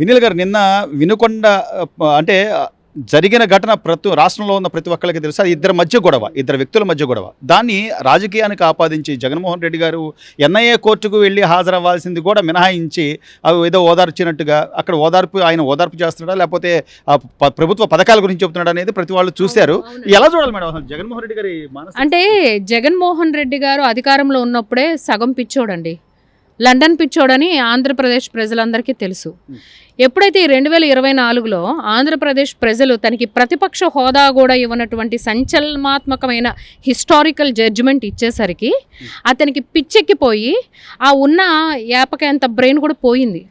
వినీల్ గారు నిన్న వినుకొండ అంటే జరిగిన ఘటన ప్రతి రాష్ట్రంలో ఉన్న ప్రతి ఒక్కరికి తెలుసు? అది ఇద్దరి మధ్య గొడవ ఇద్దరు వ్యక్తుల మధ్య గొడవ. దాన్ని రాజకీయానికి ఆపాదించి జగన్మోహన్ రెడ్డి గారు ఎన్ఐఏ కోర్టుకు వెళ్ళి హాజరవ్వాల్సింది కూడా మినహాయించి అవి ఏదో ఓదార్చినట్టుగా అక్కడ ఓదార్పు ఆయన ఓదార్పు చేస్తున్నాడా? లేకపోతే ప్రభుత్వ పథకాల గురించి చెప్తున్నాడా అనేది ప్రతి వాళ్ళు చూశారు. ఎలా చూడాలి మేడం అసలు జగన్మోహన్ రెడ్డి గారి అంటే జగన్మోహన్ రెడ్డి గారు అధికారంలో ఉన్నప్పుడే సగం పిచ్చోడండి. లండన్ పిచ్చోడని ఆంధ్రప్రదేశ్ ప్రజలందరికీ తెలుసు. ఎప్పుడైతే ఈ రెండు వేల ఇరవై నాలుగులో ఆంధ్రప్రదేశ్ ప్రజలు తనకి ప్రతిపక్ష హోదా కూడా ఇవ్వనటువంటి సంచలనాత్మకమైన హిస్టారికల్ జడ్జిమెంట్ ఇచ్చేసరికి అతనికి పిచ్చెక్కిపోయి ఆ ఉన్న ఏపకంత బ్రెయిన్ కూడా పోయింది.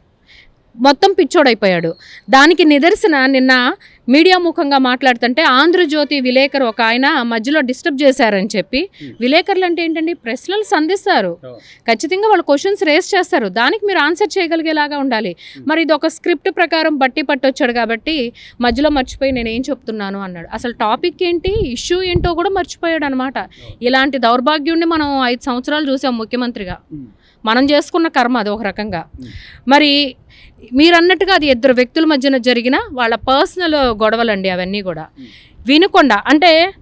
మొత్తం పిచ్చోడైపోయాడు. దానికి నిదర్శన నిన్న మీడియా ముఖంగా మాట్లాడుతుంటే ఆంధ్రజ్యోతి విలేకరు ఒక ఆయన మధ్యలో డిస్టర్బ్ చేశారని చెప్పి Hmm. విలేకరులు అంటే ఏంటండి? ప్రశ్నలు సంధిస్తారు. Oh. ఖచ్చితంగా వాళ్ళు క్వశ్చన్స్ రేస్ చేస్తారు. దానికి మీరు ఆన్సర్ చేయగలిగేలాగా ఉండాలి. మరి ఇది ఒక స్క్రిప్ట్ ప్రకారం బట్టి పట్టొచ్చాడు కాబట్టి మధ్యలో మర్చిపోయి నేను ఏం చెప్తున్నాను అన్నాడు. అసలు టాపిక్ ఏంటి? ఇష్యూ ఏంటో కూడా మర్చిపోయాడు అనమాట ఇలాంటి దౌర్భాగ్యుడిని మనం ఐదు సంవత్సరాలు చూసాం ముఖ్యమంత్రిగా. ఉమ్. మనం చేసుకున్న కర్మ అది ఒక రకంగా. మరి మీరు అన్నట్టుగా అది ఇద్దరు వ్యక్తుల మధ్యన జరిగిన వాళ్ళ పర్సనల్ గొడవలండి అవన్నీ కూడా. వినుకొండ అంటే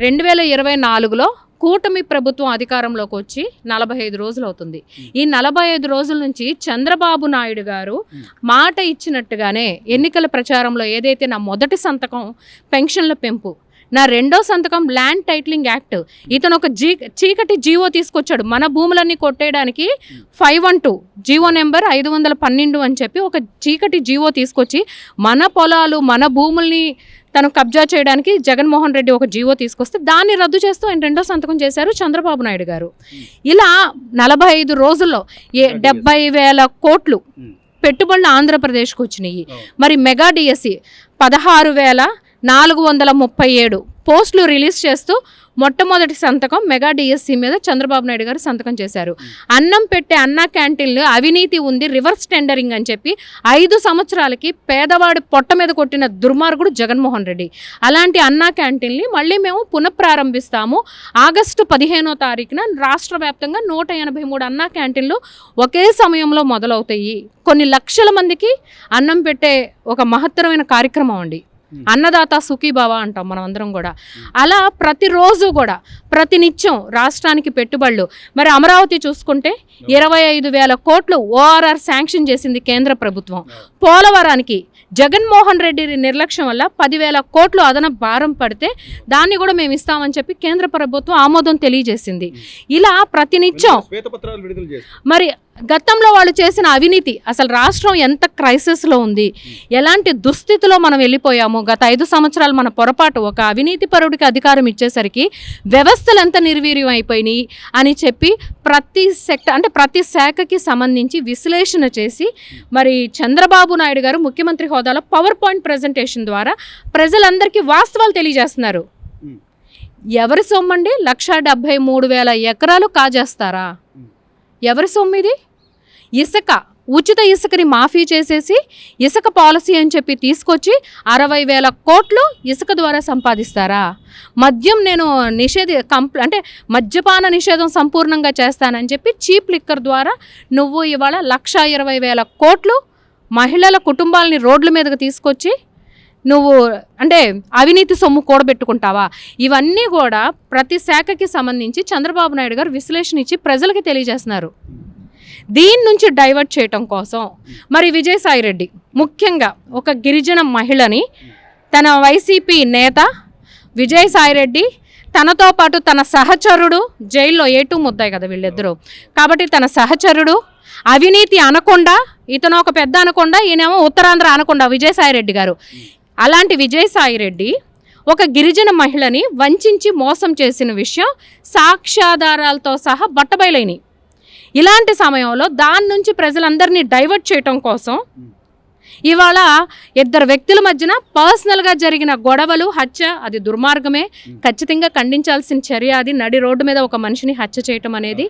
రెండు వేల ఇరవై నాలుగులో కూటమి ప్రభుత్వం అధికారంలోకి వచ్చి నలభై ఐదు రోజులు అవుతుంది. ఈ నలభై ఐదు రోజుల నుంచి చంద్రబాబు నాయుడు గారు. మాట ఇచ్చినట్టుగానే ఎన్నికల ప్రచారంలో ఏదైతే నా మొదటి సంతకం పెన్షన్ల పెంపు నా రెండో సంతకం ల్యాండ్ టైటిలింగ్ యాక్ట్ ఇతను ఒక జీ చీకటి జీవో తీసుకొచ్చాడు. మన భూములన్నీ కొట్టేయడానికి five one two GO number ఐదు వందల పన్నెండు అని చెప్పి ఒక చీకటి జీవో తీసుకొచ్చి మన పొలాలు మన భూముల్ని తను కబ్జా చేయడానికి జగన్మోహన్ రెడ్డి ఒక జీవో తీసుకొస్తే దాన్ని రద్దు చేస్తూ ఆయన రెండో సంతకం చేశారు చంద్రబాబు నాయుడు గారు. ఇలా నలభై ఐదు రోజుల్లో ఏ డెబ్బై వేల కోట్లు ఉమ్. పెట్టుబడులు ఆంధ్రప్రదేశ్కి వచ్చినాయి. Oh. మరి మెగా డిఎస్సి పదహారు వేల నాలుగు వందల ముప్పై ఏడు పోస్టులు రిలీజ్ చేస్తూ మొట్టమొదటి సంతకం మెగా డిఎస్సి మీద చంద్రబాబు నాయుడు గారు సంతకం చేశారు. అన్నం పెట్టే అన్నా క్యాంటీన్లు అవినీతి ఉంది రివర్స్ టెండరింగ్ అని చెప్పి ఐదు సంవత్సరాలకి పేదవాడి పొట్ట మీద కొట్టిన దుర్మార్గుడు జగన్మోహన్ రెడ్డి. అలాంటి అన్నా క్యాంటీన్ని మళ్ళీ మేము పునఃప్రారంభిస్తాము. ఆగస్టు పదిహేనో తారీఖున రాష్ట్ర వ్యాప్తంగా నూట ఎనభై మూడు అన్నా క్యాంటీన్లు ఒకే సమయంలో మొదలవుతాయి. కొన్ని లక్షల మందికి అన్నం పెట్టే ఒక మహత్తరమైన కార్యక్రమం అండి. అన్నదాత సుఖీభావ అంటాం మనం అందరం కూడా. అలా ప్రతిరోజు కూడా ప్రతినిత్యం రాష్ట్రానికి పెట్టుబడులు. మరి అమరావతి చూసుకుంటే ఇరవై ఐదు వేల కోట్లు ఓఆర్ఆర్ శాంక్షన్ చేసింది కేంద్ర ప్రభుత్వం. పోలవరానికి జగన్మోహన్ రెడ్డి నిర్లక్ష్యం వల్ల పదివేల కోట్లు అదన భారం పడితే దాన్ని కూడా మేము ఇస్తామని చెప్పి కేంద్ర ప్రభుత్వం ఆమోదం తెలియజేసింది. ఇలా ప్రతినిత్యం మరి గతంలో వాళ్ళు చేసిన అవినీతి. అసలు రాష్ట్రం ఎంత క్రైసిస్లో ఉంది? ఎలాంటి దుస్థితిలో మనం వెళ్ళిపోయాము? గత ఐదు సంవత్సరాలు మన పొరపాటు ఒక అవినీతి పరుడికి అధికారం ఇచ్చేసరికి వ్యవస్థలు ఎంత నిర్వీర్యం అయిపోయినాయి అని చెప్పి ప్రతి సెక్టర్ అంటే ప్రతి శాఖకి సంబంధించి విశ్లేషణ చేసి మరి చంద్రబాబు నాయుడు గారు ముఖ్యమంత్రి హోదాలో పవర్ పాయింట్ ప్రజెంటేషన్ ద్వారా ప్రజలందరికీ వాస్తవాలు తెలియజేస్తున్నారు. ఎవరి సొమ్మండి? లక్ష డెబ్భై మూడు వేల ఎకరాలు కాజేస్తారా? ఎవరి సొమ్మిది? ఇసుక ఉచిత ఇసుకని మాఫీ చేసేసి ఇసుక పాలసీ అని చెప్పి తీసుకొచ్చి అరవై వేల కోట్లు ఇసుక ద్వారా సంపాదిస్తారా? మద్యం నేను నిషేధ కంప్ అంటే మద్యపాన నిషేధం సంపూర్ణంగా చేస్తానని చెప్పి చీప్ లిక్కర్ ద్వారా నువ్వు ఇవాళ లక్ష ఇరవై వేల కోట్లు మహిళల కుటుంబాలని రోడ్ల మీదకి తీసుకొచ్చి నువ్వు అంటే అవినీతి సొమ్ము కూడబెట్టుకుంటావా? ఇవన్నీ కూడా ప్రతి శాఖకి సంబంధించి చంద్రబాబు నాయుడు గారు విశ్లేషణ ఇచ్చి ప్రజలకి తెలియజేస్తున్నారు. దీని నుంచి డైవర్ట్ చేయటం కోసం మరి విజయసాయి రెడ్డి ముఖ్యంగా ఒక గిరిజన మహిళని తన వైసీపీ నేత విజయసాయి రెడ్డి తనతో పాటు తన సహచరుడు జైల్లో ఏటూ ముద్దాయి కదా వీళ్ళిద్దరూ. కాబట్టి తన సహచరుడు అవినీతి అనకుండా ఇతను ఒక పెద్ద అనకుండా ఈయనేమో ఉత్తరాంధ్ర అనకుండా విజయసాయి రెడ్డి గారు. అలాంటి విజయసాయి రెడ్డి ఒక గిరిజన మహిళని వంచించి మోసం చేసిన విషయం సాక్ష్యాధారాలతో సహా బట్టబయలైనవి. ఇలాంటి సమయంలో దాని నుంచి ప్రజలందరినీ డైవర్ట్ చేయటం కోసం ఇవాళ ఇద్దరు వ్యక్తుల మధ్యన పర్సనల్గా జరిగిన గొడవలు హత్య అది దుర్మార్గమే. ఖచ్చితంగా ఖండించాల్సిన చర్య అది. నడి రోడ్డు మీద ఒక మనిషిని హత్య చేయటం అనేది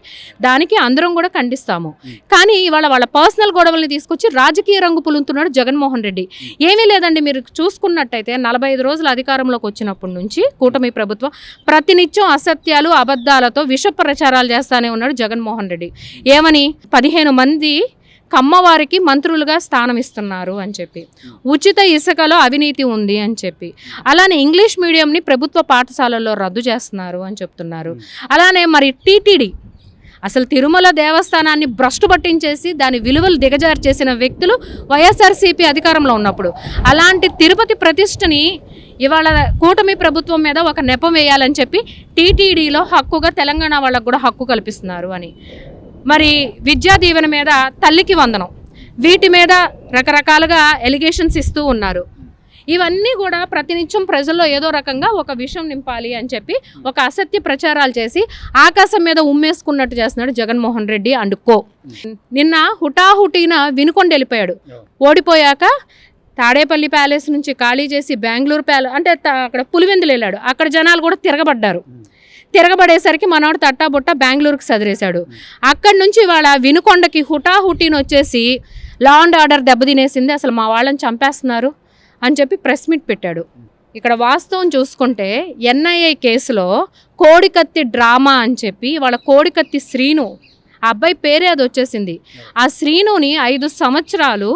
దానికి అందరం కూడా ఖండిస్తాము. కానీ ఇవాళ వాళ్ళ పర్సనల్ గొడవల్ని తీసుకొచ్చి రాజకీయ రంగు పులుతున్నాడు జగన్మోహన్ రెడ్డి. ఏమీ లేదండి మీరు చూసుకున్నట్టయితే నలభై ఐదు రోజులు అధికారంలోకి వచ్చినప్పటి నుంచి కూటమి ప్రభుత్వం ప్రతినిత్యం అసత్యాలు అబద్ధాలతో విష ప్రచారాలు చేస్తానే ఉన్నాడు జగన్మోహన్ రెడ్డి. ఏమని? పదిహేను మంది కమ్మవారికి మంత్రులుగా స్థానం ఇస్తున్నారు అని చెప్పి. ఉచిత ఇసుకలో అవినీతి ఉంది అని చెప్పి. అలానే ఇంగ్లీష్ మీడియంని ప్రభుత్వ పాఠశాలల్లో రద్దు చేస్తున్నారు అని చెప్తున్నారు. అలానే మరి టీటీడీ అసలు తిరుమల దేవస్థానాన్ని భ్రష్టు పట్టించేసి దాని విలువలు దిగజారు చేసిన వ్యక్తులు వైఎస్ఆర్సీపీ అధికారంలో ఉన్నప్పుడు. అలాంటి తిరుపతి ప్రతిష్టని ఇవాళ కూటమి ప్రభుత్వం మీద ఒక నెపం వేయాలని చెప్పి టీటీడీలో హక్కుగా తెలంగాణ వాళ్ళకు కూడా హక్కు కల్పిస్తున్నారు అని. మరి విద్యా దీవెన మీద తల్లికి వందనం. వీటి మీద రకరకాలుగా ఎలిగేషన్స్ ఇస్తూ ఉన్నారు. ఇవన్నీ కూడా ప్రతినిత్యం ప్రజల్లో ఏదో రకంగా ఒక విషయం నింపాలి అని చెప్పి ఒక అసత్య ప్రచారాలు చేసి ఆకాశం మీద ఉమ్మేసుకున్నట్టు చేస్తున్నాడు జగన్మోహన్ రెడ్డి అండ్ కో. నిన్న హుటాహుటీన వినుకొండ వెళ్ళిపోయాడు. ఓడిపోయాక తాడేపల్లి ప్యాలెస్ నుంచి ఖాళీ చేసి బెంగళూరు ప్యాలెస్ అంటే అక్కడ పులివెందులు వెళ్ళాడు. అక్కడ జనాలు కూడా తిరగబడ్డారు. తిరగబడేసరికి మనోడు తట్టాబుట్ట బెంగళూరుకి సదిరేశాడు. అక్కడి నుంచి వాళ్ళ వినుకొండకి హుటాహుటీని వచ్చేసి లా అండ్ ఆర్డర్ దెబ్బతినేసింది. అసలు మా వాళ్ళని చంపేస్తున్నారు అని చెప్పి ప్రెస్ మీట్ పెట్టాడు. ఇక్కడ వాస్తవం చూసుకుంటే ఎన్ఐఏ కేసులో కోడికత్తి డ్రామా అని చెప్పి వాళ్ళ కోడికత్తి శ్రీను ఆ అబ్బాయి పేరే అది వచ్చేసింది. ఆ శ్రీనుని ఐదు సంవత్సరాలు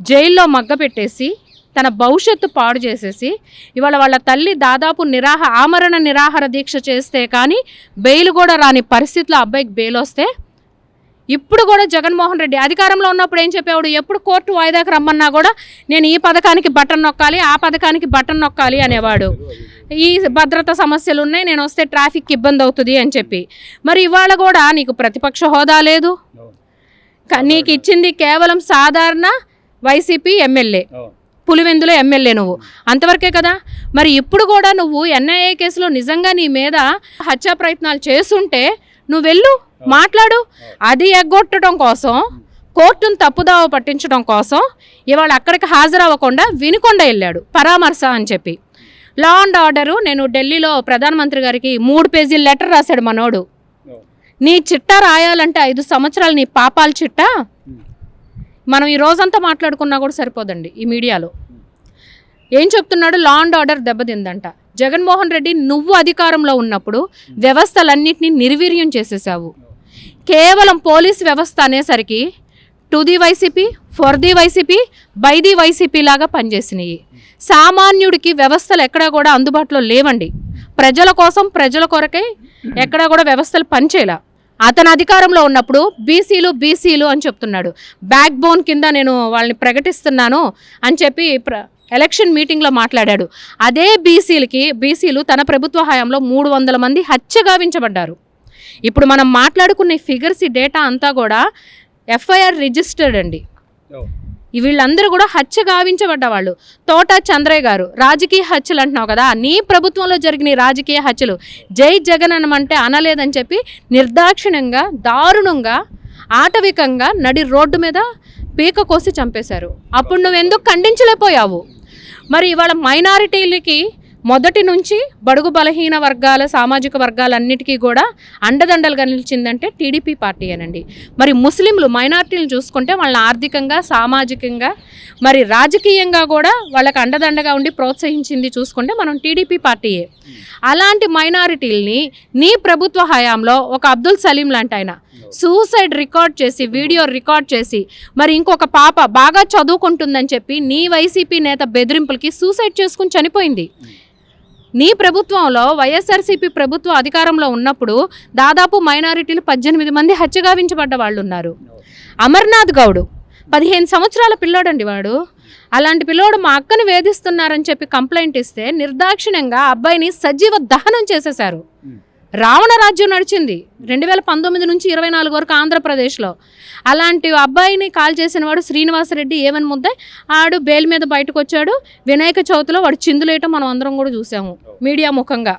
జైల్లో మగ్గపెట్టేసి తన భవిష్యత్తు పాడు చేసేసి ఇవాళ వాళ్ళ తల్లి దాదాపు నిరాహ ఆమరణ నిరాహార దీక్ష చేస్తే కానీ బెయిల్ కూడా రాని పరిస్థితిలో అబ్బాయికి బెయిల్ వస్తే ఇప్పుడు కూడా జగన్మోహన్ రెడ్డి అధికారంలో ఉన్నప్పుడు ఏం చెప్పేవాడు? ఎప్పుడు కోర్టు వాయిదాకి రమ్మన్నా కూడా నేను ఈ పథకానికి బటన్ నొక్కాలి ఆ పథకానికి బటన్ నొక్కాలి అనేవాడు. ఈ భద్రత సమస్యలు ఉన్నాయి నేను వస్తే ట్రాఫిక్ ఇబ్బంది అవుతుంది అని చెప్పి. మరి ఇవాళ కూడా నీకు ప్రతిపక్ష హోదా లేదు. నీకు ఇచ్చింది కేవలం సాధారణ వైసీపీ ఎమ్మెల్యే. పులివెందులో ఎమ్మెల్యే నువ్వు. అంతవరకే కదా? మరి ఇప్పుడు కూడా నువ్వు ఎన్ఐఏ కేసులో నిజంగా నీ మీద హత్యా ప్రయత్నాలు చేస్తుంటే నువ్వు వెళ్ళు మాట్లాడు. అది ఎగ్గొట్టడం కోసం కోర్టును తప్పుదావ పట్టించడం కోసం ఇవాళ అక్కడికి హాజరవ్వకుండా వినుకొండ వెళ్ళాడు. పరామర్శ అని చెప్పి. లా అండ్ ఆర్డరు నేను ఢిల్లీలో ప్రధానమంత్రి గారికి మూడు పేజీల లెటర్ రాశాడు మనోడు. నీ చిట్టా రాయాలంటే ఐదు సంవత్సరాలు నీ పాపాల చిట్టా? మనం ఈ రోజంతా మాట్లాడుకున్నా కూడా సరిపోదండి ఈ మీడియాలో. ఏం చెప్తున్నాడు? లా అండ్ ఆర్డర్ దెబ్బతిందంట. జగన్మోహన్ రెడ్డి నువ్వు అధికారంలో ఉన్నప్పుడు వ్యవస్థలన్నింటినీ నిర్వీర్యం చేసేసావు. కేవలం పోలీస్ వ్యవస్థ అనేసరికి to the YCP for the YCP by the YCP లాగా పనిచేసినాయి. సామాన్యుడికి వ్యవస్థలు ఎక్కడా కూడా అందుబాటులో లేవండి. ప్రజల కోసం ప్రజల కొరకే ఎక్కడా కూడా వ్యవస్థలు పనిచేయలే. అతను అధికారంలో ఉన్నప్పుడు బీసీలు బీసీలు అని చెప్తున్నాడు. బ్యాక్ బోన్ కింద నేను వాళ్ళని ప్రకటిస్తున్నాను అని చెప్పి ప్ర ఎలక్షన్ మీటింగ్లో మాట్లాడాడు. అదే బీసీలకి బీసీలు తన ప్రభుత్వ హయాంలో మూడు వందల మంది హత్యగావించబడ్డారు ఇప్పుడు మనం మాట్లాడుకునే ఫిగర్స్ ఈ డేటా అంతా కూడా ఎఫ్ఐఆర్ రిజిస్టర్డ్ అండి. వీళ్ళందరూ కూడా హత్య గావించబడ్డ వాళ్ళు. తోట చంద్రయ్య గారు రాజకీయ హత్యలు అంటున్నావు కదా నీ ప్రభుత్వంలో జరిగిన రాజకీయ హత్యలు జై జగన్ అనమంటే అనలేదని చెప్పి నిర్దాక్షిణ్యంగా దారుణంగా ఆటవికంగా నడి రోడ్డు మీద పీక కోసి చంపేశారు. అప్పుడు నువ్వు ఎందుకు ఖండించలేకపోయావు? మరి ఇవాళ మైనారిటీలకి మొదటి నుంచి బడుగు బలహీన వర్గాల సామాజిక వర్గాలన్నిటికీ కూడా అండదండలుగా నిలిచిందంటే టీడీపీ పార్టీ అనండి. మరి ముస్లింలు మైనార్టీలు చూసుకుంటే వాళ్ళని ఆర్థికంగా సామాజికంగా మరి రాజకీయంగా కూడా వాళ్ళకి అండదండగా ఉండి ప్రోత్సహించింది చూసుకుంటే మనం టీడీపీ పార్టీయే. అలాంటి మైనారిటీల్ని నీ ప్రభుత్వ హయాంలో ఒక అబ్దుల్ సలీం లాంటి ఆయన సూసైడ్ రికార్డ్ చేసి వీడియో రికార్డ్ చేసి మరి ఇంకొక పాప బాగా చదువుకుంటుందని చెప్పి నీ వైసీపీ నేత బెదిరింపులకి సూసైడ్ చేసుకుని చనిపోయింది. నీ ప్రభుత్వంలో వైఎస్ఆర్సీపీ ప్రభుత్వం అధికారంలో ఉన్నప్పుడు దాదాపు మైనారిటీలు పద్దెనిమిది మంది హత్యగావించబడ్డ వాళ్ళు ఉన్నారు అమర్నాథ్ గౌడు పదిహేను సంవత్సరాల పిల్లోడండి వాడు. అలాంటి పిల్లోడు మా అక్కను వేధిస్తున్నారని చెప్పి కంప్లైంట్ ఇస్తే నిర్దాక్షిణ్యంగా అబ్బాయిని సజీవ దహనం చేసేశారు. రావణ రాజ్యం నడిచింది రెండు వేల పంతొమ్మిది నుంచి ఇరవై నాలుగు వరకు ఆంధ్రప్రదేశ్లో. అలాంటి అబ్బాయిని కాల్ చేసిన వాడు శ్రీనివాసరెడ్డి ఏమని ముద్దే. ఆడు బెయిల్ మీద బయటకు వచ్చాడు వినాయక చవితిలో వాడు చిందులేయటం మనం అందరం కూడా చూసాము. మీడియా ముఖంగా.